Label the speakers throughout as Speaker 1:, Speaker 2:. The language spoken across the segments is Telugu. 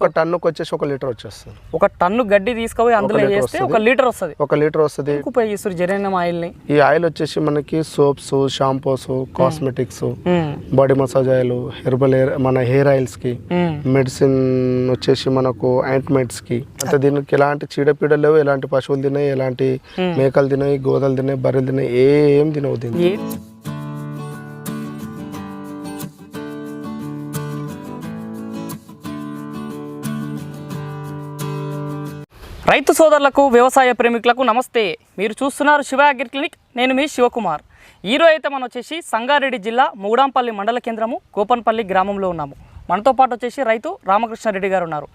Speaker 1: ఒక టన్నుకి వచ్చేసి ఒక లీటర్ వచ్చేస్తుంది.
Speaker 2: ఒక టన్ను గడ్డి తీసుకుపోయి అందులో వేస్తే ఒక లీటర్ వస్తుంది.
Speaker 1: ఒక లీటర్ వస్తుంది.
Speaker 2: ఉపయోగిస్తారు జెరేనియం ఆయిల్ని?
Speaker 1: ఈ ఆయిల్ వచ్చేసి మనకి soaps shampoos cosmetics body massage oil herbal hair మన హెయిర్ ఆయిల్స్కి మెడిసిన్ వచ్చేసి మనకు ఆయింట్మెంట్స్కి అంటే దీనికి ఎలాంటి చీడపీడలు లేవు ఎలాంటి పశువులు తినాయి ఎలాంటి మేకలు తినాయి గోదలు తినాయి బర్రెలు తినాయి ఏం తినవు దీన్ని.
Speaker 2: రైతు సోదరులకు వ్యవసాయ ప్రేమికులకు నమస్తే. మీరు చూస్తున్నారు శివ అగ్రి క్లినిక్. నేను మీ శివకుమార్. ఈరోజు అయితే మనం వచ్చేసి సంగారెడ్డి జిల్లా మూడాంపల్లి మండల కేంద్రము గోపన్పల్లి గ్రామంలో ఉన్నాము. మనతో పాటు వచ్చేసి రైతు రామకృష్ణారెడ్డి గారు ఉన్నారు.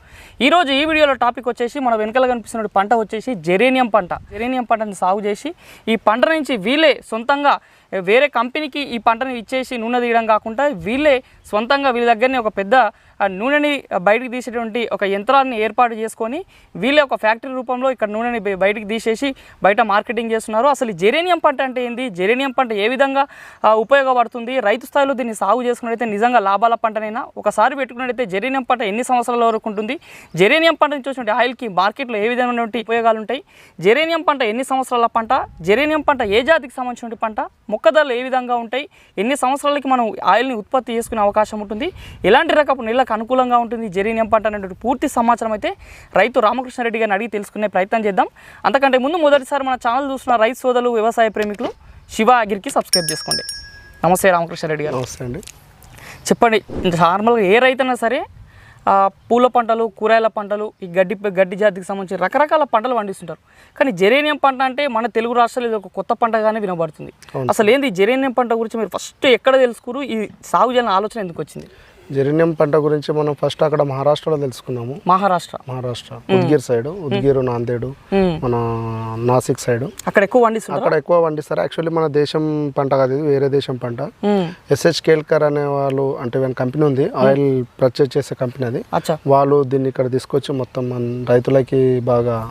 Speaker 2: ఈరోజు ఈ వీడియోలో టాపిక్ వచ్చేసి మన వెనకాల కనిపిస్తున్న పంట వచ్చేసి జెరేనియం పంట. జెరేనియం పంటని సాగు చేసి ఈ పంట నుంచి వీళ్ళే సొంతంగా వేరే కంపెనీకి ఈ పంటను ఇచ్చేసి నూనె తీయడం కాకుండా వీళ్ళే సొంతంగా వీళ్ళ దగ్గరనే ఒక పెద్ద నూనెని బయటికి తీసేటువంటి ఒక యంత్రాన్ని ఏర్పాటు చేసుకొని వీళ్ళే ఒక ఫ్యాక్టరీ రూపంలో ఇక్కడ నూనెని బయ- బయటికి తీసేసి బయట మార్కెటింగ్ చేస్తున్నారు. అసలు జెరేనియం పంట అంటే ఏంది? జెరేనియం పంట ఏ విధంగా ఉపయోగపడుతుంది? రైతు స్థాయిలో దీన్ని సాగు చేసుకున్నట్టయితే నిజంగా లాభాల పంటనైనా? ఒకసారి పెట్టుకున్నట్టయితే జెరేనియం పంట ఎన్ని సంవత్సరాల వరకు ఉంటుంది? జెరేనియం పంట నుంచి వచ్చినటువంటి ఆయిల్కి మార్కెట్లో ఏ విధమైనటువంటి ఉపయోగాలు ఉంటాయి జెరేనియం పంట ఎన్ని సంవత్సరాల పంట? జెరేనియం పంట ఏ జాతికి సంబంధించిన పంట? మొక్క ధరలు ఏ విధంగా ఉంటాయి? ఎన్ని సంవత్సరాలకి మనం ఆయిల్ని ఉత్పత్తి చేసుకునే అవకాశం ఉంటుంది? ఎలాంటి రకపు నీళ్ళకు అనుకూలంగా ఉంటుంది? జెరేనియం పంట అనేటువంటి పూర్తి సమాచారం అయితే రైతు రామకృష్ణారెడ్డి గారిని అడిగి తెలుసుకునే ప్రయత్నం చేద్దాం. అంతకంటే ముందు మొదటిసారి మన ఛానల్ చూస్తున్న రైతు సోదరులు వ్యవసాయ ప్రేమికులు శివ అగిరికి సబ్స్క్రైబ్ చేసుకోండి. నమస్తే రామకృష్ణారెడ్డి గారు.
Speaker 1: నమస్తే అండి.
Speaker 2: చెప్పండి నార్మల్గా ఏ రైతైనా సరే ఆ, పూల పంటలు కూరగాయల పంటలు ఈ గడ్డి గడ్డి జాతికి సంబంధించి రకరకాల పంటలు పండిస్తుంటారు. కానీ జెరేనియం పంట అంటే మన తెలుగు రాష్ట్రాలు ఇది ఒక కొత్త పంటగానే వినబడుతుంది. అసలు ఏంది జెరేనియం పంట గురించి మీరు ఫస్ట్ ఎక్కడ తెలుసుకురు? ఈ సాగు చేయాలని ఆలోచన ఎందుకు వచ్చింది?
Speaker 1: జెరినియం పంట గురించి మనం ఫస్ట్ అక్కడ మహారాష్ట్రలో తెలుసుకున్నాము.
Speaker 2: మహారాష్ట్ర.
Speaker 1: మహారాష్ట్ర. ఉద్గిర్ సైడ్ ఉద్గిర్ నాందేడు. మన నాసిక్ సైడ్.
Speaker 2: అక్కడ ఎక్కువ పండిస్తుంటారు?
Speaker 1: అక్కడ ఎక్కువ పండిస్తారు. యాక్చువల్లీ మన దేశం పంట కాదు ఇది వేరే దేశం పంట. ఎస్హెచ్ కేల్కర్ అనే వాళ్ళు అంటే కంపెనీ ఉంది ఆయిల్ పర్చేజ్ చేసే కంపెనీ అది. వాళ్ళు దీన్ని ఇక్కడ తీసుకొచ్చి మొత్తం మన రైతులకి బాగా.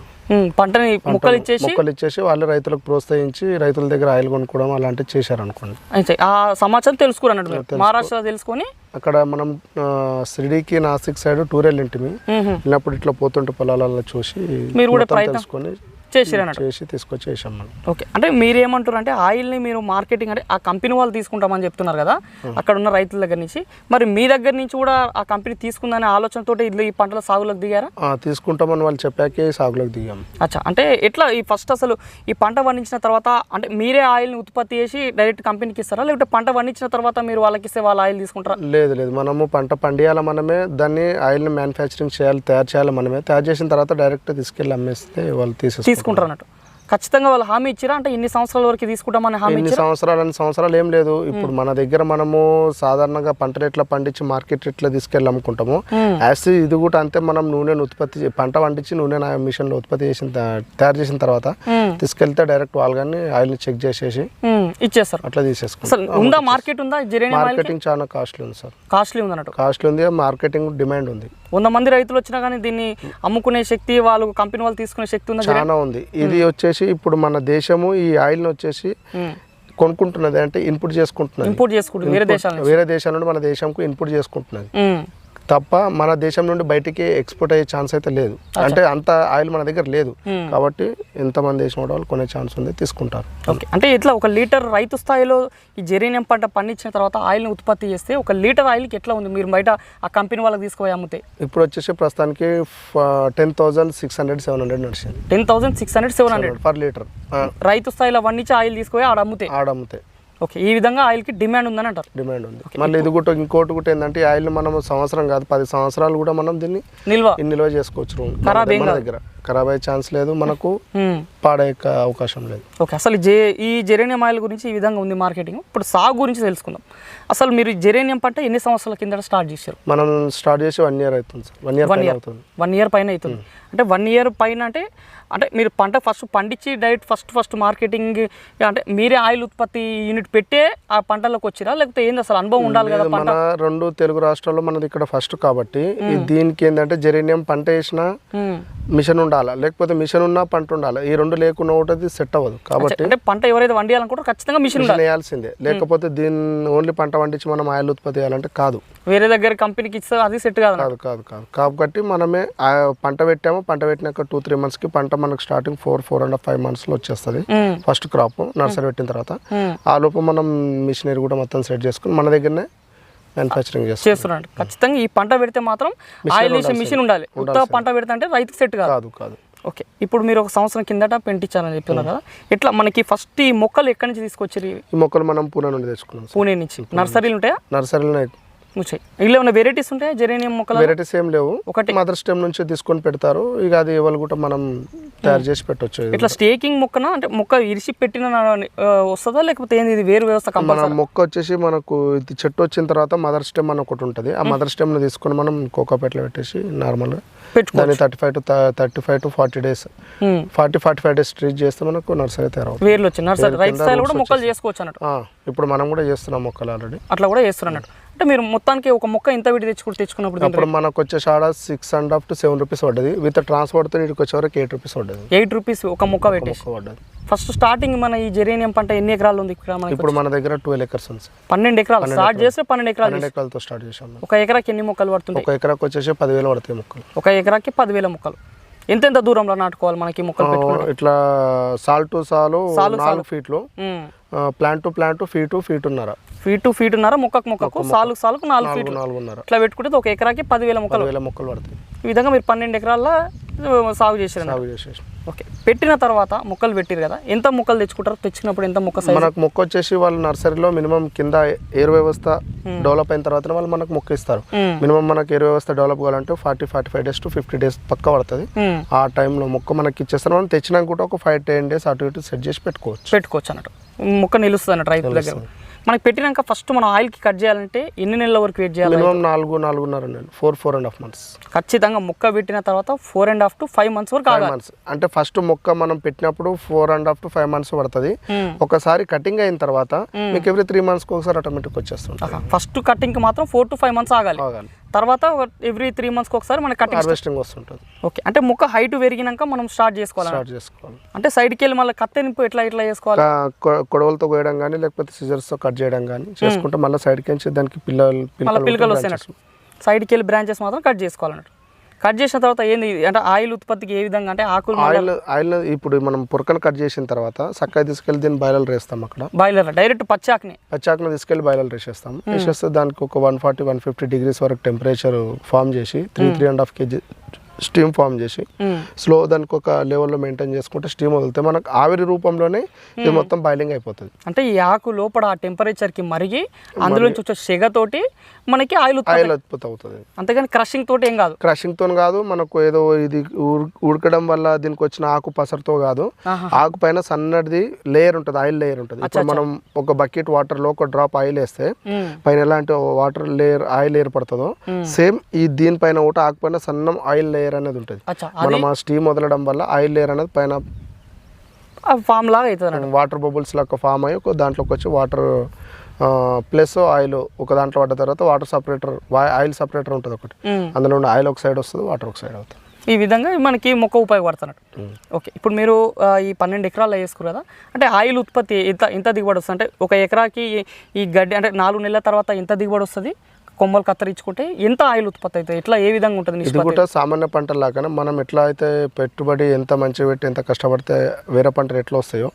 Speaker 2: పంటని మొక్కలు ఇచ్చేసి
Speaker 1: మొక్కలు ఇచ్చేసి వాళ్ళు రైతులకు ప్రోత్సహించి రైతుల దగ్గర ఆయిల్ కొనుక్కోవడం అలాంటివి చేశారు అనుకోండి
Speaker 2: అయితే ఆ సమాచారం తెలుసుకురు అన్నట్టు మీరు. మహారాష్ట్ర తెలుసుకొని
Speaker 1: అక్కడ మనం ఆ, షిరిడీకి నాసిక్ సైడ్ టూర్ వెళ్ళింటిమి. వెళ్ళినప్పుడు ఇట్లా పోతుంటే పొలాలలో చూసి
Speaker 2: మీరు కూడా
Speaker 1: తెలుసుకొని
Speaker 2: చేసిరు అన్నట్టు?
Speaker 1: చేసి తీసుకొచ్చి వేసాం మనం
Speaker 2: ఓకే. అంటే మీరేమంటారు అంటే ఆయిల్ని మీరు మార్కెటింగ్ అంటే ఆ కంపెనీ వాళ్ళు తీసుకుంటామని చెప్తున్నారు కదా అక్కడ ఉన్న రైతుల దగ్గర నుంచి. మరి మీ దగ్గర నుంచి కూడా ఆ కంపెనీ తీసుకుందనే ఆలోచనతో ఇల్లు ఈ పంటల సాగులోకి దిగారా?
Speaker 1: తీసుకుంటామని వాళ్ళు చెప్పాకే సాగులోకి దిగాం.
Speaker 2: అచ్చా. అంటే ఎట్లా ఈ ఫస్ట్ అసలు ఈ పంట పండించిన తర్వాత అంటే మీరే ఆయిల్ని ఉత్పత్తి చేసి డైరెక్ట్ కంపెనీకి ఇస్తారా? లేకపోతే పంట పండించిన తర్వాత మీరు వాళ్ళకి ఇస్తే వాళ్ళ ఆయిల్ తీసుకుంటారా?
Speaker 1: లేదు లేదు. మనము పంట పండియాలి మనమే దాన్ని ఆయిల్ని మ్యానుఫ్యాక్చరింగ్ చేయాలి తయారు చేయాలి మనమే. తయారు చేసిన తర్వాత డైరెక్ట్ తీసుకెళ్ళి అమ్మేస్తే వాళ్ళు తీసేసుకుంటారు
Speaker 2: తీసుకుంటారు అన్నట్టు. ఖచ్చితంగా వాళ్ళు హామీ ఇచ్చిరా? అంటే ఇన్ని సంవత్సరాల వరకు తీసుకుంటామని హామీ
Speaker 1: ఎన్ని సంవత్సరాలు అన్ని సంవత్సరాలు ఏం లేదు. ఇప్పుడు మన దగ్గర మనము సాధారణంగా పంటలు ఎట్లా పండించి మార్కెట్ ఎట్లా తీసుకెళ్ళి అమ్ముకుంటాము యాజ్ ఇది కూడా అంతే మనం నూనెను ఉత్పత్తి పంట పండించి నూనె మిషన్లో ఉత్పత్తి చేసిన తయారు చేసిన తర్వాత. తీసుకెళ్తే డైరెక్ట్ వాళ్ళు కానీ ఆయిల్ని చెక్ చేసేసి.
Speaker 2: ఇచ్చేస్తారు.
Speaker 1: అట్లా తీసేసుకుంటాం.
Speaker 2: అసలు ఉందా మార్కెట్ ఉందా ఆయిల్
Speaker 1: మార్కెటింగ్ చాలా కాస్ట్లీ ఉంది సార్.
Speaker 2: కాస్ట్లీ ఉంది అన్నట్టు.
Speaker 1: కాస్ట్లీ ఉంది మార్కెటింగ్ డిమాండ్ ఉంది.
Speaker 2: వంద మంది రైతులు వచ్చినా కానీ దీన్ని అమ్ముకునే శక్తి వాళ్ళు కంపెనీ వాళ్ళు తీసుకునే శక్తి ఉందా
Speaker 1: చాలా ఉంది. ఇది వచ్చేసి ఇప్పుడు మన దేశము ఈ ఆయిల్ని వచ్చేసి కొనుక్కుంటున్నది అంటే ఇన్పుట్ చేసుకుంటున్నది.
Speaker 2: చేసుకుంటుంది వేరే దేశాల
Speaker 1: నుండి మన దేశంకు ఇన్పుట్ చేసుకుంటున్నది. తప్ప మన దేశం నుండి బయటికి ఎక్స్పోర్ట్ అయ్యే ఛాన్స్ అయితే లేదు. అంటే అంత ఆయిల్ మన దగ్గర లేదు. కాబట్టి ఎంతమంది దేశం వాళ్ళు కొనే ఛాన్స్ ఉంది తీసుకుంటారు.
Speaker 2: ఓకే. అంటే ఇట్లా ఒక లీటర్ రైతు స్థాయిలో ఈ జెరేనియం పంట పండించిన తర్వాత ఆయిల్ని ఉత్పత్తి చేస్తే ఒక లీటర్ ఆయిల్కి ఎట్లా ఉంది? మీరు బయట ఆ కంపెనీ వాళ్ళకి తీసుకుపోయి అమ్మితే?
Speaker 1: ఇప్పుడు వచ్చేసి ప్రస్తుతానికి ten thousand six hundred seven hundred నడిచింది.
Speaker 2: Ten thousand six hundred seven hundred
Speaker 1: per litre.
Speaker 2: రైతు స్థాయిలో పండించి ఆయిల్ తీసుకుపోయి ఆడ అమ్మితే?
Speaker 1: ఆడమ్మితే
Speaker 2: ఓకే ఈ విధంగా ఆయిల్కి డిమాండ్ ఉందని అంటారు.
Speaker 1: డిమాండ్ ఉంది. మళ్ళీ ఇది కూడా ఇంకోటి కూడా ఏంటంటే ఆయిల్ మనం సంవత్సరం కాదు పది సంవత్సరాలు కూడా మనం దీన్ని
Speaker 2: నిల్వ.
Speaker 1: నిల్వ చేసుకోవచ్చు
Speaker 2: ఖరాబ్
Speaker 1: మన దగ్గర. ఖరాబ్ అయ్యే ఛాన్స్ లేదు మనకు. పాడయ్యే అవకాశం లేదు.
Speaker 2: ఓకే అసలు జే ఈ జెరేనియం ఆయిల్ గురించి ఈ విధంగా ఉంది మార్కెటింగ్. ఇప్పుడు సాగు గురించి తెలుసుకుందాం. అసలు మీరు జెరేనియం పంట ఎన్ని సంవత్సరాల కింద స్టార్ట్ చేశారు?
Speaker 1: మనం స్టార్ట్ చేసి వన్ ఇయర్ అవుతుంది sir. One year
Speaker 2: one year.
Speaker 1: అవుతుంది.
Speaker 2: వన్ ఇయర్ పైన అవుతుంది. అంటే వన్ ఇయర్ పైన అంటే అంటే మీరు పంట ఫస్ట్ పండించి డైరెక్ట్ ఫస్ట్ ఫస్ట్ మార్కెటింగ్ అంటే మీరే ఆయిల్ ఉత్పత్తి యూనిట్ పెట్టే ఆ పంటలోకి వచ్చిరా? లేకపోతే ఏంది అసలు అనుభవం ఉండాలి కదా
Speaker 1: మన రెండు తెలుగు రాష్ట్రాల్లో మనది ఇక్కడ ఫస్ట్ కాబట్టి దీనికి ఏంటంటే జెరేనియం పంట వేసిన మిషన్ ఉండాలి? లేకపోతే మిషన్ ఉన్నా పంట ఉండాలి? ఈ రెండు లేకుండా ఒకటి సెట్ అవ్వదు కాబట్టి
Speaker 2: అంటే పంట ఎవరైతే వండియాలనుకుంటారో ఖచ్చితంగా మిషన్
Speaker 1: వేయాల్సిందే. లేకపోతే దీన్ని ఓన్లీ పంట పండించి మనం ఆయిల్ ఉత్పత్తి చేయాలంటే కాదు.
Speaker 2: వేరే దగ్గర కంపెనీకి ఇస్తే అది సెట్ కాదు
Speaker 1: కాదు కాదు కాదు. కాబట్టి మనమే ఆ పంట పెట్టాము. పంట పెట్టినాక టూ త్రీ మంత్స్కి పంట మనకు starting four four and five మంత్స్లో వచ్చేస్తుంది. ఫస్ట్ క్రాప్ నర్సరీ పెట్టిన తర్వాత. ఆ లోపు మనం మిషనరీ కూడా మొత్తం సెట్ చేసుకుని మన దగ్గరనే మ్యానుఫ్యాక్చరింగ్ చేస్తాం
Speaker 2: చేస్తున్నాడు. ఖచ్చితంగా ఈ పంట పెడితే మాత్రం ఆయిల్ వేసే మిషన్ ఉండాలి. పంట పెడితే అంటే రైతుకి సెట్ కాదు.
Speaker 1: కాదు
Speaker 2: ఓకే. ఇప్పుడు మీరు ఒక సంవత్సరం కిందట పెంటించారని చెప్తున్నారు కదా. ఇట్లా మనకి ఫస్ట్ ఈ మొక్కలు ఎక్కడి నుంచి తీసుకొచ్చారు?
Speaker 1: ఈ మొక్కలు మనం పూణే నుండి తెచ్చుకున్నాం
Speaker 2: పూణే నుంచి. నర్సరీలు ఉంటాయా?
Speaker 1: నర్సరీలో
Speaker 2: వచ్చాయి ఇలా ఏమైనా వెరైటీస్ ఉంటాయా? జెరేనియం మొక్కలు
Speaker 1: వెరైటీస్ ఏం లేవు.
Speaker 2: ఒకటి.
Speaker 1: మదర్ స్టెమ్ నుంచి తీసుకొని పెడతారు. ఇక అది ఎవరు కూడా మనం తయారు చేసి పెట్టొచ్చు.
Speaker 2: ఇట్లా స్టేకింగ్ మొక్కన? అంటే మొక్క ఇరిసి పెట్టిన వస్తుందా? లేకపోతే ఏంది ఇది వేరు వ్యవస్థ
Speaker 1: మన మొక్క వచ్చేసి మనకు ఇది చెట్టు వచ్చిన తర్వాత మదర్ స్టెమ్ అని ఒకటి ఉంటుంది. ఆ మదర్ స్టెమ్ని తీసుకొని మనం కోకోపేటలో పెట్టేసి నార్మల్గా దాన్ని thirty five to thirty five to forty days. Forty forty five days treat చేస్తే మనకు నర్సరీ తయారవుతుంది.
Speaker 2: వేర్లు వచ్చి నర్సరీ రైతు స్థాయిలో కూడా మొక్కలు చేసుకోవచ్చు అన్నట్టు.
Speaker 1: ఇప్పుడు మనం కూడా చేస్తున్నాం మొక్కలు ఆల్రెడీ
Speaker 2: అట్లా కూడా చేస్తారు అన్నట్టు. అంటే మీరు మొత్తానికి ఒక మొక్క ఇంత విడి తెచ్చుకుంటూ తెచ్చుకున్నప్పుడు
Speaker 1: అప్పుడు మనకు వచ్చే shadow six and half to seven rupees పడ్డది. విత్ ట్రాన్స్పోర్ట్తో ఇక్కడికి వచ్చే వరకు ఎయిట్ రూపీస్ పడ్డది.
Speaker 2: ఎయిట్ రూపీస్ ఒక మొక్క పెట్టేసి.
Speaker 1: పడ్డది.
Speaker 2: ఫస్ట్ స్టార్టింగ్ మన ఈ జెరేనియం పంట ఎన్ని ఎకరాలు ఉంది ఇక్కడ మనకి
Speaker 1: ఇప్పుడు మన దగ్గర ట్వెల్వ్ ఎకర్స్ ఉంది
Speaker 2: పన్నెండు ఎకరాలు. స్టార్ట్ చేస్తే పన్నెండు ఎకరాలు
Speaker 1: పన్నెండు ఎకరాలతో స్టార్ట్ చేసాం.
Speaker 2: ఒక ఎకరాకి ఎన్ని మొక్కలు పడుతుంటాయి?
Speaker 1: ఒక ఎకరాకి వచ్చేసి పదివేలు పడతాయి మొక్కలు.
Speaker 2: ఒక ఎకరాకి పదివేల మొక్కలు. ఎంతెంత దూరంలో నాటుకోవాలి మనకి మొక్కలు
Speaker 1: ఇట్లా సాల్ టు సాలు నాలుగు ఫీట్లు plant to plant feet feet ఉన్నారా?
Speaker 2: ఫీట్ టు ఫీట్ ఉన్నారా? మొక్కకు మొక్కకు? సాలుకు సాలుకు నాలుగు ఫీట్లు
Speaker 1: నాలుగున్నర
Speaker 2: ఇట్లా పెట్టుకుంటే ఒక ఎకరాకి పదివేల మొక్కలు.
Speaker 1: పదివేల మొక్కలు పడతాయి.
Speaker 2: ఈ విధంగా మీరు పన్నెండు ఎకరాల్లో సాగు చేసారు
Speaker 1: సాగు చేసేసి.
Speaker 2: ఓకే. పెట్టిన తర్వాత మొక్కలు పెట్టిరు కదా ఎంత మొక్కలు తెచ్చుకుంటారు? తెచ్చుకున్నప్పుడు ఎంత మొక్క
Speaker 1: మనకు మొక్క వచ్చేసి వాళ్ళు నర్సరీలో మినిమం కింద ఎయిర్ వ్యవస్థ డెవలప్ అయిన తర్వాత వాళ్ళు మనకు మొక్క ఇస్తారు. మినిమం మనకు ఎయిర్ వ్యవస్థ డెవలప్ కావాలంటే forty forty five days to fifty days పక్క పడుతుంది. ఆ టైంలో మొక్క మనకి ఇచ్చేస్తారు. మనం తెచ్చినాక కూడా ఒక ఫైవ్ టెన్ డేస్ అటు ఇటు సెట్ చేసి పెట్టుకోవచ్చు.
Speaker 2: పెట్టుకోవచ్చు అన్నట్టు. మొక్క నిలుస్తుంది అన్నట్టు రైతు దగ్గర. మనకి పెట్టినాక ఫస్ట్ మనం ఆయిల్కి కట్ చేయాలంటే ఎన్ని నెలల వరకు వెయిట్ చేయాలి?
Speaker 1: మినిమం నాలుగు నాలుగున్నర నెలలు four four and half months
Speaker 2: ఖచ్చితంగా మొక్క పెట్టిన తర్వాత four and half to five months వరకు
Speaker 1: ఫైవ్ మంత్స్ అంటే ఫస్ట్ మొక్క మనం పెట్టినప్పుడు four and half to five months పడుతుంది. ఒకసారి కటింగ్ అయిన తర్వాత మీకు ఎవ్రీ త్రీ మంత్స్కి ఒకసారి ఆటోమేటిక్ వచ్చేస్తుంది
Speaker 2: ఫస్ట్ కటింగ్కి మాత్రం ఫోర్ టు ఫైవ్ మంత్స్ ఆగాలి.
Speaker 1: ఆగాలి.
Speaker 2: తర్వాత ఎవ్రీ త్రీ మంత్స్కి ఒకసారి మనకి కటింగ్
Speaker 1: హార్వెస్టింగ్ వస్తుంటుంది.
Speaker 2: ఓకే అంటే మొక్క హైట్ పెరిగినాక మనం స్టార్ట్ చేసుకోవాలి?
Speaker 1: స్టార్ట్ చేసుకోవాలి.
Speaker 2: అంటే సైడ్కి వెళ్ళి మళ్ళీ కత్తెనిపు ఎట్లా ఎట్లా చేసుకోవాలి?
Speaker 1: కా- కొ- కొడవలతో కోయడం కానీ లేకపోతే సిజర్స్తో కట్ చేయడం కానీ చేసుకుంటే మళ్ళీ సైడ్కి నుంచి దానికి పిల్లలు ఉంటే
Speaker 2: వస్తాయి సైడ్కి వెళ్ళి బ్రాంచెస్ మాత్రం కట్ చేసుకోవాలన్నట్టు. కట్ చేసిన తర్వాత ఏంది? అంటే ఆయిల్ ఉత్పత్తికి ఏ విధంగా? అంటే ఆకులు
Speaker 1: ఆయిల్ ఆయిల్ ఇప్పుడు మనం పురకలు కట్ చేసిన తర్వాత చక్కగా తీసుకెళ్ళి దీన్ని బాయిలర్ వేస్తాం అక్కడ.
Speaker 2: Boiler direct పచ్చాకని?
Speaker 1: పచ్చాకను తీసుకెళ్ళి బాయిలర్ వేసేస్తాం. వేసేస్తే దానికి ఒక one forty one fifty degrees వరకు టెంపరేచర్ ఫామ్ చేసి three three and half KG steam form చేసి స్లో దానికి ఒక లెవెల్లో మెయింటైన్ చేసుకుంటే స్టీమ్ వదిలితే మనకు ఆవిరి రూపంలోనే ఇది మొత్తం బాయిలింగ్ అయిపోతుంది.
Speaker 2: అంటే ఈ ఆకు లోపల ఆ టెంపరేచర్కి మరిగి అందులోంచి వచ్చే సెగతోటి మనకి ఆయిల్
Speaker 1: ఆయిల్ ఉత్పత్తి అవుతుంది.
Speaker 2: అంతేగాని క్రషింగ్ తోటి ఏం కాదు.
Speaker 1: క్రషింగ్తో కాదు మనకు ఏదో ఇది ఉడకడం వల్ల దీనికి వచ్చిన ఆకు పసరుతో కాదు. ఆకు పైన సన్నటిది లేయర్ ఉంటుంది ఆయిల్ లేయర్ ఉంటుంది. ఇప్పుడు మనం ఒక బకెట్ వాటర్లో ఒక డ్రాప్ ఆయిల్ వేస్తే. పైన ఎలాంటి వాటర్ లేయర్ ఆయిల్ ఏర్పడుతుందో సేమ్ ఈ దీనిపైన ఒకటి ఆకు పైన సన్నం ఆయిల్ లేయర్ అనేది ఉంటుంది. మనం ఆ స్టీమ్ వదలడం వల్ల ఆయిల్ లేయర్ అనేది పైన
Speaker 2: ఫామ్ లాగా అవుతుంది
Speaker 1: వాటర్ బబుల్స్ లాగా ఫామ్ అయ్యి ఒక దాంట్లోకి వచ్చి వాటర్ ప్లస్ ఆయిల్ ఒక దాంట్లో పడ్డ తర్వాత వాటర్ సపరేటర్ ఆయిల్ సపరేటర్ ఉంటుంది ఒకటి. అందులో నుండి ఆయిల్ ఒక సైడ్ వస్తుంది వాటర్ ఒక సైడ్ అవుతుంది.
Speaker 2: ఈ విధంగా మనకి మొక్క ఉపయోగపడుతున్నట్టు. ఓకే ఇప్పుడు మీరు ఈ పన్నెండు ఎకరాలు వేసుకురు కదా అంటే ఆయిల్ ఉత్పత్తి ఎంత ఎంత దిగుబడి వస్తుంది? అంటే ఒక ఎకరాకి ఈ గడ్డి అంటే నాలుగు నెలల తర్వాత ఎంత దిగుబడి వస్తుంది? కొమ్మలు కత్తిరించుకుంటే ఎంత ఆయిల్ ఉత్పత్తి అవుతుంది? ఎట్లా ఏ విధంగా ఉంటుంది
Speaker 1: ఇది కూడా సామాన్య పంటల లాగానే మనం ఎట్లా అయితే పెట్టుబడి ఎంత మంచి పెట్టి ఎంత కష్టపడితే వేరే పంటలు ఎట్లా వస్తాయో.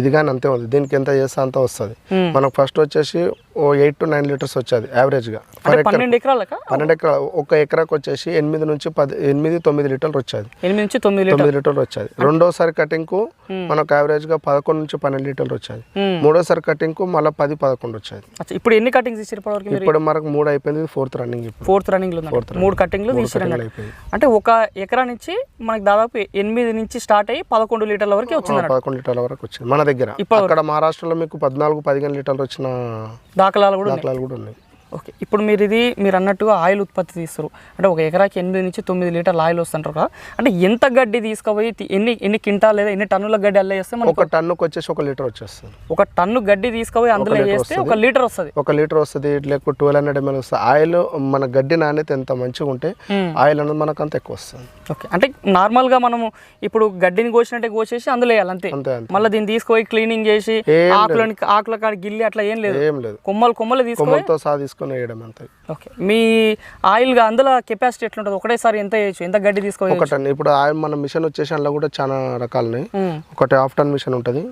Speaker 1: ఇది కానీ అంతే ఉంది. దీనికి ఎంత చేస్తే అంత వస్తుంది. మనకు ఫస్ట్ వచ్చేసి ఓ ఎయిట్ టు నైన్ లీటర్స్ వచ్చేది యావరేజ్గా
Speaker 2: పన్నెండు ఎకరాలక
Speaker 1: పన్నెండు ఎకరా ఒక ఎకరాకు వచ్చేసి ఎనిమిది నుంచి పది ఎనిమిది తొమ్మిది లీటర్లు వచ్చేది.
Speaker 2: ఎనిమిది నుంచి తొమ్మిది లీటర్.
Speaker 1: తొమ్మిది లీటర్లు వచ్చేది. రెండోసారి కటింగ్కు మనకు యావరేజ్గా పదకొండు నుంచి పన్నెండు లీటర్లు వచ్చేది. మూడోసారి కటింగ్కు మళ్ళీ పది పదకొండు వచ్చేది.
Speaker 2: ఇప్పుడు ఎన్ని కటింగ్స్ మీరు?
Speaker 1: ఇప్పుడు మనకు మూడు అయిపోయింది ఫోర్త్ రన్నింగ్ ఇప్పుడు.
Speaker 2: ఫోర్త్ రన్నింగ్లో మూడు కటింగ్లు తీసారు
Speaker 1: cutting లు అయిపోయింది
Speaker 2: అంటే ఒక ఎకరా నుంచి మనకి దాదాపు ఎనిమిది నుంచి స్టార్ట్ అయ్యి పదకొండు లీటర్ల వరకు వచ్చింది.
Speaker 1: పదకొండు లీటర్ల వరకు వచ్చింది. మన దగ్గర. అక్కడ మహారాష్ట్రలో మీకు పద్నాలుగు పదిహేను లీటర్లు వచ్చిన
Speaker 2: దాఖలాలు కూడా
Speaker 1: దాఖలాలు కూడా ఉన్నాయి.
Speaker 2: ఓకే. ఇప్పుడు మీరు ఇది మీరు అన్నట్టుగా ఆయిల్ ఉత్పత్తి తీస్తారు. అంటే ఒక ఎకరాకి ఎనిమిది నుంచి తొమ్మిది లీటర్ల ఆయిల్ వస్తుంటారు కదా. అంటే ఎంత గడ్డి తీసుకుపోయి ఎన్ని ఎన్ని క్వింటాల్ లేదా ఎన్ని టన్నుల గడ్డి అల్ల మనకు
Speaker 1: ఒక టన్నుకి వచ్చేసి ఒక లీటర్ వచ్చేస్తుంది.
Speaker 2: ఒక టన్ను గడ్డి తీసుకుపోయి అందులో వేస్తే ఒక లీటర్ వస్తుంది.
Speaker 1: ఒక లీటర్ వస్తుంది లేకపోతే ట్వెల్వ్ హండ్రెడ్ ఎంఎల్ వస్తుంది. ఆయిల్ మన గడ్డి నాణ్యత ఎంత మంచిగా ఉంటే ఆయిల్ అనేది మనకు అంత ఎక్కువ వస్తుంది.
Speaker 2: ఓకే. అంటే నార్మల్గా మనము ఇప్పుడు గడ్డిని కోసినట్టే కోసేసి అందులో వేయాలి అంతే. మళ్ళీ దీన్ని తీసుకుపోయి క్లీనింగ్ చేసి ఆకులని ఆకుల కాడ గిల్లి అట్లా ఏం లేదు.
Speaker 1: ఏం లేదు.
Speaker 2: కొమ్మలు కొమ్మలు
Speaker 1: కొమ్మలతో సహా తీసుకొని వేయడం అంతే.
Speaker 2: ఓకే. మీ ఆయిల్గా అందులో కెపాసిటీ ఎట్లుంటుంది? ఒకటేసారి ఎంత వేయచ్చు? ఎంత గడ్డి తీసుకోవచ్చు?
Speaker 1: ఒక టన్ ఇప్పుడు ఆయిల్ మన మిషన్ వచ్చేసి అందులో కూడా చాలా రకాలున్నాయి. ఒకటి హాఫ్ టన్ మిషన్ ఉంటుంది.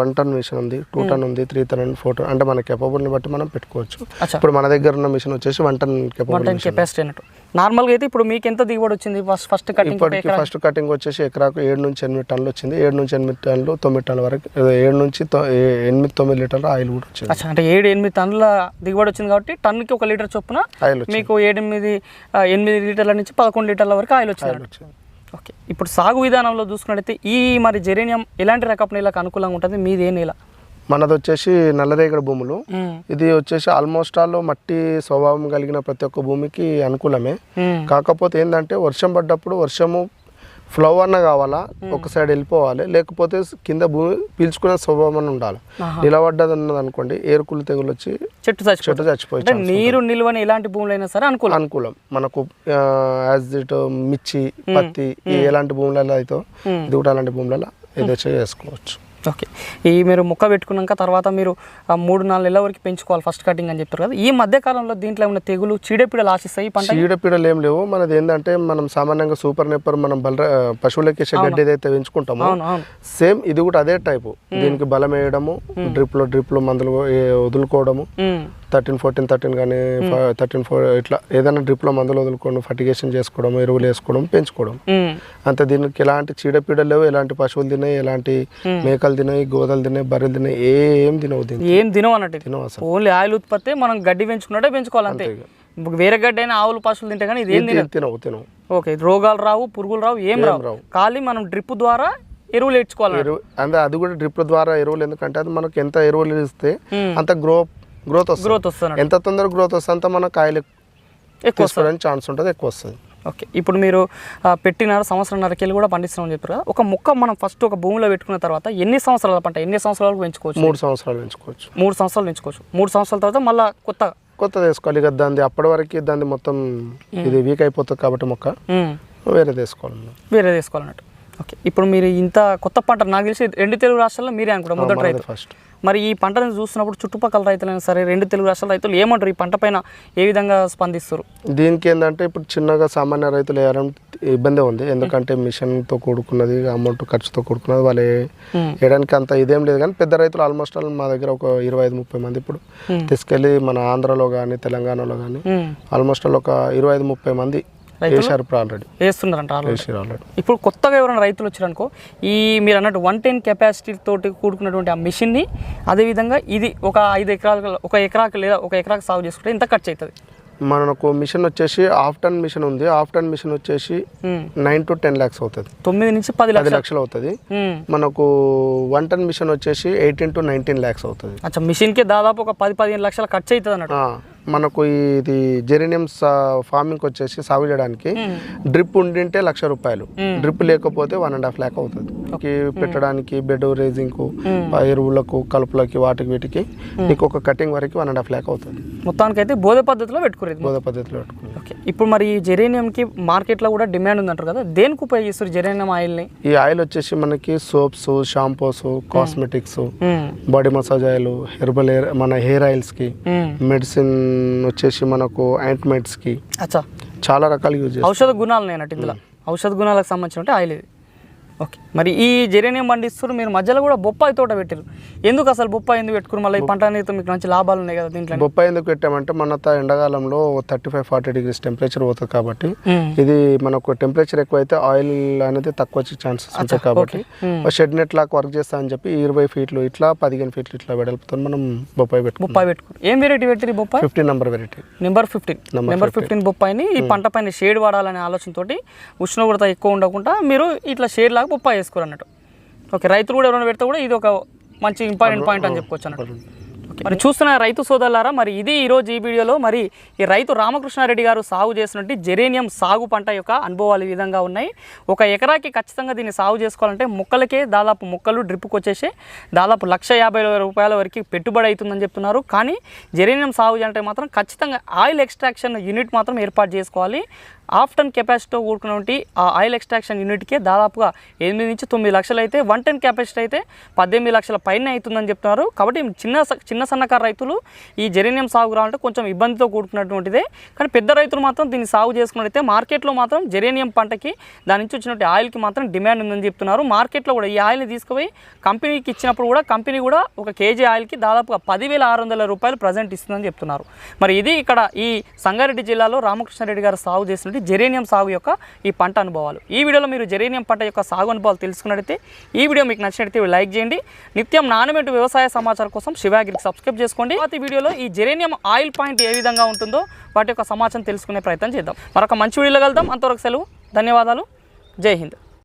Speaker 1: వన్ టన్ మిషన్ ఉంది టూ టన్ ఉంది త్రీ టన్ ఉంది ఫోర్ టన్. అంటే మన కెపబుల్ని బట్టి మనం పెట్టుకోవచ్చు. ఇప్పుడు మన దగ్గర ఉన్న మిషన్ వచ్చేసి వన్ టన్ కెపబుల్
Speaker 2: కెపాసిటీ అన్నట్టు. నార్మల్గా అయితే ఇప్పుడు మీకు ఎంత దిగుబడి వచ్చింది? ఫస్ట్ ఫస్ట్ కటింగ్
Speaker 1: ఇప్పటికి ఫస్ట్ కటింగ్ వచ్చేసి ఎకరాకు ఏడు నుంచి ఎనిమిది టన్నులు వచ్చింది. ఏడు నుంచి ఎనిమిది టన్నులు తొమ్మిది టన్నుల వరకు ఏడు నుంచి ఎనిమిది తొమ్మిది లీటర్ల ఆయిల్ కూడా వచ్చింది.
Speaker 2: అచ్చా అంటే ఏడు ఎనిమిది టన్నుల దిగుబడి వచ్చింది కాబట్టి టన్నుకి ఒక లీటర్ చొప్పున
Speaker 1: ఆయిల్
Speaker 2: మీకు ఏడెనిమిది ఆ, ఎనిమిది లీటర్ల నుంచి పదకొండు లీటర్ల వరకు ఆయిల్ వచ్చింది. ఓకే. ఇప్పుడు సాగు విధానంలో చూసుకున్నట్టయితే ఈ మరి జెరేనియం ఎలాంటి రకపు నేలకు అనుకూలంగా ఉంటుంది? మీది నేల.
Speaker 1: మనది వచ్చేసి నల్లరేగడి భూములు. ఇది వచ్చేసి ఆల్మోస్ట్ ఆల్ మట్టి స్వభావం కలిగిన ప్రతి ఒక్క భూమికి అనుకూలమే. కాకపోతే ఏంటంటే వర్షం పడ్డప్పుడు వర్షము ఫ్లో అన్న కావాలా ఒక సైడ్ వెళ్ళిపోవాలి. లేకపోతే కింద భూమి పీల్చుకునే స్వభావం అని ఉండాలి. నిలబడ్డది అన్నది అనుకోండి ఏరుకులు తెగులు వచ్చి
Speaker 2: చెట్టు
Speaker 1: చెట్టు చచ్చిపోయి
Speaker 2: నీరు నిల్వని ఎలాంటి భూములైనా సరే అనుకూలం.
Speaker 1: అనుకూలం. మనకు యాజ్ ఇట్ మిర్చి పత్తి ఎలాంటి భూములలో అయితే ఇది కూడా అలాంటి భూములలో ఏదో చేసుకోవచ్చు
Speaker 2: ఓకే. ఈ మీరు మొక్క పెట్టుకున్నాక తర్వాత మీరు ఆ మూడు నాలుగు నెలల వరకు పెంచుకోవాలి ఫస్ట్ కటింగ్ అని చెప్తారు కదా. ఈ మధ్య కాలంలో దీంట్లో ఉన్న తెగులు చీడపీడలు ఆశిస్తాయి పంట?
Speaker 1: చీడపీడలు ఏం లేవు. మనది ఏంటంటే మనం సామాన్యంగా సూపర్ నెప్పర్ మనం బల పశువులకి గడ్డి ఏదైతే పెంచుకుంటామో సేమ్ ఇది కూడా అదే టైపు. దీనికి బలం వేయడము డ్రిప్లో డ్రిప్లో మందులు వదులుకోవడము. థర్టీన్ ఫోర్టీన్ థర్టీన్ కానీ థర్టీన్ ఫోర్ ఇట్లా ఏదైనా డ్రిప్లో మందులు వదులుకోవడం ఫర్టిగేషన్ చేసుకోవడం ఎరువులు వేసుకోవడం పెంచుకోవడం. అంతే దీనికి ఎలాంటి చీడపీడలు లేవు ఎలాంటి పశువులు తినాయి ఎలాంటి మేకలు తినాయి గోదలు తినాయి బర్రెలు తినాయి ఏం తినవు
Speaker 2: ఏం తినవు అన్నట్టు.
Speaker 1: తినవు అసలు.
Speaker 2: ఓన్లీ ఆయిల్ ఉత్పత్తి మనం గడ్డి పెంచుకున్నట్టే పెంచుకోవాలి అంతే ఇప్పుడు వేరే గడ్డి అయినా ఆవులు పశువులు తింటే కానీ ఇది ఏం
Speaker 1: తినవు తినవు.
Speaker 2: ఓకే రోగాలు రావు పురుగులు రావు ఏం రావు.
Speaker 1: రావు.
Speaker 2: ఖాళీ మనం డ్రిప్ ద్వారా ఎరువులు ఇచ్చుకోవాలి
Speaker 1: ఎరువు అంటే అది కూడా డ్రిప్ ద్వారా ఎరువులు ఎందుకంటే అది మనకి ఎంత ఎరువులు ఇస్తే. అంత గ్రో గ్రోత్ వస్తుంది.
Speaker 2: గ్రోత్ వస్తున్నట్టు
Speaker 1: ఎంత తొందరగా గ్రోత్ వస్తే అంత మన కాయలు
Speaker 2: ఎక్కువ
Speaker 1: తీసుకోవడానికి ఛాన్స్ ఉంటుంది ఎక్కువ వస్తుంది.
Speaker 2: ఓకే. ఇప్పుడు మీరు పెట్టినార సంవత్సరంన్నరకెళ్ళి కూడా పండిస్తున్నామని చెప్పారు కదా. ఒక మొక్క మనం ఫస్ట్ ఒక భూమిలో పెట్టుకున్న తర్వాత ఎన్ని సంవత్సరాల పంట ఎన్ని సంవత్సరాలకు పెంచుకోవచ్చు?
Speaker 1: మూడు సంవత్సరాలు పెంచుకోవచ్చు.
Speaker 2: మూడు సంవత్సరాలు పెంచుకోవచ్చు. మూడు సంవత్సరాల తర్వాత మళ్ళీ కొత్త?
Speaker 1: కొత్తది వేసుకోవాలి ఇక దాన్ని అప్పటి వరకు దాన్ని మొత్తం ఇది వీక్ అయిపోతుంది కాబట్టి మొక్క. వేరే తీసుకోవాలి.
Speaker 2: వేరే తీసుకోవాలన్నట్టు. ఓకే. ఇప్పుడు మీరు ఇంత కొత్త పంట నాకు తెలిసి రెండు తెలుగు రాష్ట్రాల్లో మీరే అనుకుంటా మొదటి రైతు.
Speaker 1: ఫస్ట్
Speaker 2: మరి ఈ పంటను చూస్తున్నప్పుడు చుట్టుపక్కల రైతులైనా సరే రెండు తెలుగు రాష్ట్రాల రైతులు ఏమంటారు? ఈ పంట పైన ఏ విధంగా స్పందిస్తారు?
Speaker 1: దీనికి ఏంటంటే ఇప్పుడు చిన్నగా సామాన్య రైతులు వేయడం ఇబ్బంది ఉంది. ఎందుకంటే మిషన్తో కూడుకున్నది అమౌంట్ ఖర్చుతో కూడుకున్నది వాళ్ళు. వేయడానికి అంత ఇదేం లేదు. కానీ పెద్ద రైతులు ఆల్మోస్ట్ ఆల్ మా దగ్గర ఒక ఇరవై ఐదు ముప్పై మంది ఇప్పుడు తీసుకెళ్ళి మన ఆంధ్రలో కానీ తెలంగాణలో కానీ ఆల్మోస్ట్ ఆల్ ఒక ఇరవై ఐదు ముప్పై మంది ఇప్పుడు ఆల్రెడీ
Speaker 2: వేస్తున్నారంట ఆల్రెడీ
Speaker 1: ఆల్రెడీ
Speaker 2: ఇప్పుడు కొత్తగా ఎవరైనా రైతులు వచ్చారనుకో ఈ మీరు అన్నట్టు వన్ టెన్ కెపాసిటీ తోటి కూడుకున్నటువంటి ఆ మిషన్ని అదేవిధంగా ఇది ఒక ఐదు ఎకరాలకు ఒక ఎకరాకు లేదా ఒక ఎకరాకు సాగు చేసుకుంటే ఇంత ఖర్చు అవుతుంది
Speaker 1: మనకు మిషన్ వచ్చేసి హాఫ్ టన్ మిషన్ ఉంది. హాఫ్ టన్ మిషన్ వచ్చేసి నైన్ టు టెన్ ల్యాక్స్ అవుతుంది.
Speaker 2: తొమ్మిది నుంచి పది
Speaker 1: పది
Speaker 2: లక్షలు.
Speaker 1: అవుతుంది.
Speaker 2: ఉమ్,
Speaker 1: మనకు వన్ టన్ మిషన్ వచ్చేసి ఎయిటీన్ టు నైన్టీన్ ల్యాక్స్ అవుతుంది.
Speaker 2: అచ్చా మిషన్కి దాదాపు ఒక పది పదిహేను లక్షల ఖర్చు అవుతుంది అన్నట్టు
Speaker 1: మనకు ఇది జెరేనియం ఫార్మింగ్ వచ్చేసి సాగు చేయడానికి డ్రిప్ ఉండింటే లక్ష రూపాయలు. డ్రిప్ లేకపోతే వన్ అండ్ హాఫ్ ల్యాక్ అవుతుంది. కి పెట్టడానికి బెడ్ రేజింగ్కు ఎరువులకు కలుపులకి వాటికి వీటికి నీకు ఒక కటింగ్ వరకు వన్ అండ్ హాఫ్ ల్యాక్ అవుతుంది.
Speaker 2: మొత్తానికి అయితే బోధ పద్ధతిలో పెట్టుకోలేదు.
Speaker 1: బోధ పద్ధతిలో పెట్టుకున్నాం
Speaker 2: ఓకే. ఇప్పుడు మరి ఈ జెరేనియంకి మార్కెట్లో కూడా డిమాండ్ ఉందంటారు కదా దేనికి ఉపయోగిస్తారు జెరేనియం ఆయిల్ని?
Speaker 1: ఈ ఆయిల్ వచ్చేసి మనకి soaps shampoos cosmetics body massage oil herbal hair మన హెయిర్ ఆయిల్స్కి
Speaker 2: ఉమ్,
Speaker 1: మెడిసిన్ వచ్చేసి మనకు ఆయింట్మెంట్స్కి
Speaker 2: అచ్చా.
Speaker 1: చాలా రకాలు యూజ్
Speaker 2: ఔషధ గుణాలు నేనట్టు ఇందులో. ఔషధ గుణాలకు సంబంధించిన ఆయిల్ ఇది. ఓకే. మరి ఈ జెరేనియం పండిస్తారు మీరు మధ్యలో కూడా బొప్పాయి తోట పెట్టారు ఎందుకు అసలు బొప్పాయి ఎందుకు పెట్టుకున్నారు? మళ్ళీ ఈ పంట అనేది మీకు మంచి లాభాలు ఉన్నాయి కదా దీంట్లో
Speaker 1: బొప్పాయి ఎందుకు పెట్టామంటే మన ఎండాకాలంలో thirty five forty degrees temperature పోతుంది కాబట్టి. ఇది మనకు టెంపరేచర్ ఎక్కువ అయితే ఆయిల్ అనేది తక్కువ వచ్చే ఛాన్సెస్ ఉంటాయి కాబట్టి. షెడ్ నెట్ లాగా వర్క్ చేస్తా అని చెప్పి ఇరవై ఫీట్లు ఇట్లా పదిహేను ఫీట్లు ఇట్లా వెడల్పుతో మనం బొప్పాయి పెట్టుకున్నాం.
Speaker 2: బొప్పాయి పెట్టుకున్నారు. ఏం వెరైటీ పెట్టారు బొప్పాయి?
Speaker 1: Fifteen number variety
Speaker 2: number fifteen number fifteen బొప్పాయిని ఈ పంట పైన షేడ్ వాడాలనే ఆలోచనతోటి ఉష్ణోగ్రత ఎక్కువ ఉండకుండా మీరు ఇట్లా షేడ్ లాగా బొప్పాయి వేసుకోరు అన్నట్టు. ఓకే రైతులు కూడా ఎవరైనా పెడితే కూడా ఇది ఒక మంచి ఇంపార్టెంట్ పాయింట్ అని చెప్పుకోవచ్చు అన్నట్టు. మరి చూస్తున్న రైతు సోదరులారా మరి ఇది ఈరోజు ఈ వీడియోలో మరి ఈ రైతు రామకృష్ణారెడ్డి గారు సాగు చేసినట్టు జెరేనియం సాగు పంట యొక్క అనుభవాలు ఈ విధంగా ఉన్నాయి. ఒక ఎకరాకి ఖచ్చితంగా దీన్ని సాగు చేసుకోవాలంటే మొక్కలకే దాదాపు మొక్కలు డ్రిప్కి వచ్చేసి దాదాపు లక్ష రూపాయల వరకు పెట్టుబడి అవుతుందని చెప్తున్నారు. కానీ జెరేనియం సాగు చేయాలంటే మాత్రం ఖచ్చితంగా ఆయిల్ ఎక్స్ట్రాక్షన్ యూనిట్ మాత్రం ఏర్పాటు చేసుకోవాలి. హాఫ్ టన్ కెపాసిటీతో కూడుకున్నటువంటి ఆ ఆయిల్ ఎక్స్ట్రాక్షన్ యూనిట్కే దాదాపుగా ఎనిమిది నుంచి తొమ్మిది లక్షలు అయితే వన్ టన్ కెపాసిటీ అయితే పద్దెనిమిది లక్షల పైన అవుతుందని చెప్తున్నారు. కాబట్టి చిన్న స- చిన్న సన్నకారు రైతులు ఈ జెరేనియం సాగు రావాలంటే కొంచెం ఇబ్బందితో కూడుకున్నటువంటిదే. కానీ పెద్ద రైతులు మాత్రం దీన్ని సాగు చేసుకున్నట్టయితే మార్కెట్లో మాత్రం జెరేనియం పంటకి దాని నుంచి వచ్చినటువంటి ఆయిల్కి మాత్రం డిమాండ్ ఉందని చెప్తున్నారు. మార్కెట్లో కూడా ఈ ఆయిల్ని తీసుకుపోయి కంపెనీకి ఇచ్చినప్పుడు కూడా కంపెనీ కూడా ఒక కేజీ ఆయిల్కి దాదాపుగా పదివేల ఆరు వందల రూపాయలు ప్రజెంట్ ఇస్తుందని చెప్తున్నారు. మరి ఇది ఇక్కడ ఈ సంగారెడ్డి జిల్లాలో రామకృష్ణారెడ్డి గారు సాగు చేసిన ఉన్నటువంటి జెరేనియం సాగు యొక్క ఈ పంట అనుభవాలు. ఈ వీడియోలో మీరు జెరేనియం పంట యొక్క సాగు అనుభవాలు తెలుసుకున్నట్టయితే ఈ వీడియో మీకు నచ్చినట్టయితే లైక్ చేయండి. నిత్యం నాణ్యమైన వ్యవసాయ సమాచారం కోసం శివాగిరికి సబ్స్క్రైబ్ చేసుకోండి. ఈ వీడియోలో ఈ జెరేనియం ఆయిల్ పాయింట్ ఏ విధంగా ఉంటుందో వాటి యొక్క సమాచారం తెలుసుకునే ప్రయత్నం చేద్దాం. మరొక మంచి వీడియోలో కలుద్దాం. అంతవరకు సెలవు. ధన్యవాదాలు. జై హింద్.